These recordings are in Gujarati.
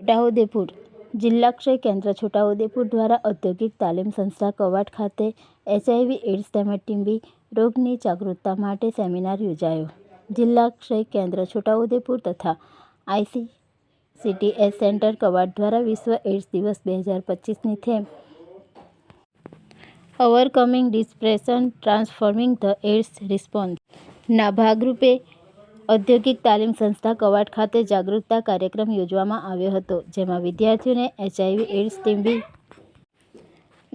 છોટાઉદેપુર જિલ્લા ક્ષય કેન્દ્ર છોટાઉદેપુર દ્વારા ઔદ્યોગિક તાલીમ સંસ્થા કવાટ ખાતે એચઆઈવી એઇડ્સ તેમજ ટીબી રોગની જાગૃતતા માટે સેમિનાર યોજાયો. જિલ્લા ક્ષય કેન્દ્ર છોટાઉદેપુર તથા આઈસી સીટીએસ સેન્ટર કવાટ દ્વારા વિશ્વ એઇડ્સ દિવસ બે હજાર પચીસની theme overcoming disruption transforming the AIDS response. ના ભાગરૂપે ઔદ્યોગિક તાલીમ સંસ્થા કવાટ ખાતે જાગૃતતા કાર્યક્રમ યોજવામાં આવ્યો હતો, જેમાં વિદ્યાર્થીઓને એચઆઈવી એડ્સ ટીમ્બી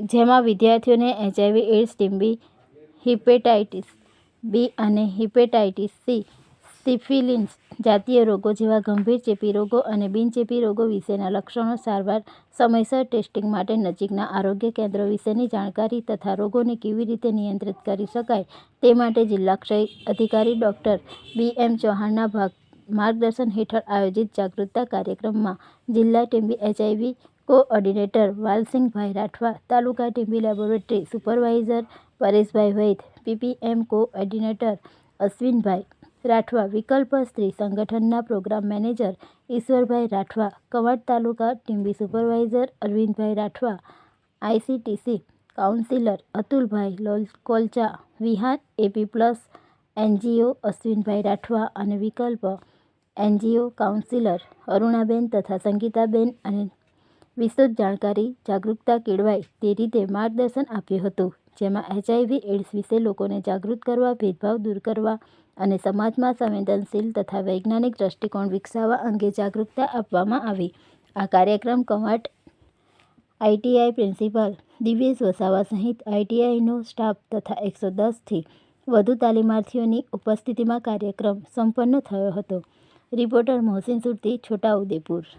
જેમાં વિદ્યાર્થીઓને HIV AIDS TB hepatitis B અને હિપેટાઇટિસ સી સિફિલિસ જાતીય રોગો જેવા ગંભીર ચેપી રોગો અને બિનચેપી રોગો વિશેના લક્ષણો સારવાર સમયસર ટેસ્ટિંગ માટે નજીકના આરોગ્ય કેન્દ્રો વિશેની જાણકારી તથા રોગોને કેવી રીતે નિયંત્રિત કરી શકાય તે માટે જિલ્લા ક્ષય અધિકારી ડૉક્ટર બી એમ ચૌહાણના ભાગ માર્ગદર્શન હેઠળ આયોજિત જાગૃતતા કાર્યક્રમમાં જિલ્લા TB HIV coordinator Valsingbhai Rathwa, taluka TB laboratory supervisor Pareshbhai Vaid PPM coordinator Ashwinbhai Rathwa Vikalp સ્ત્રી સંગઠનના program manager Ishwarbhai Rathwa, Kavad taluka TB supervisor Arvindbhai Rathwa, ICTC counsellor Atulbhai લોલ કોલચા વિહાર AP plus NGO Ashwinbhai Rathwa અને વિકલ્પ એનજીઓ કાઉન્સિલર અરુણાબેન તથા સંગીતાબેન અને વિસ્તૃત જાણકારી જાગૃતતા કેળવાય તે રીતે માર્ગદર્શન આપ્યું હતું, જેમાં એચઆઈવી એડ્સ વિશે લોકોને જાગૃત કરવા, ભેદભાવ દૂર કરવા અને સમાજમાં સંવેદનશીલ તથા વૈજ્ઞાનિક દ્રષ્ટિકોણ વિકસાવવા અંગે જાગૃતતા આપવામાં આવી. આ કાર્યક્રમ કવાંટ આઈટીઆઈ પ્રિન્સિપાલ દિવ્યેશ વસાવા સહિત આઈટીઆઈનો સ્ટાફ તથા એકસો દસથી વધુ તાલીમાર્થીઓની ઉપસ્થિતિમાં કાર્યક્રમ સંપન્ન થયો હતો. રિપોર્ટર મોહસિન સુરતી છોટાઉદેપુર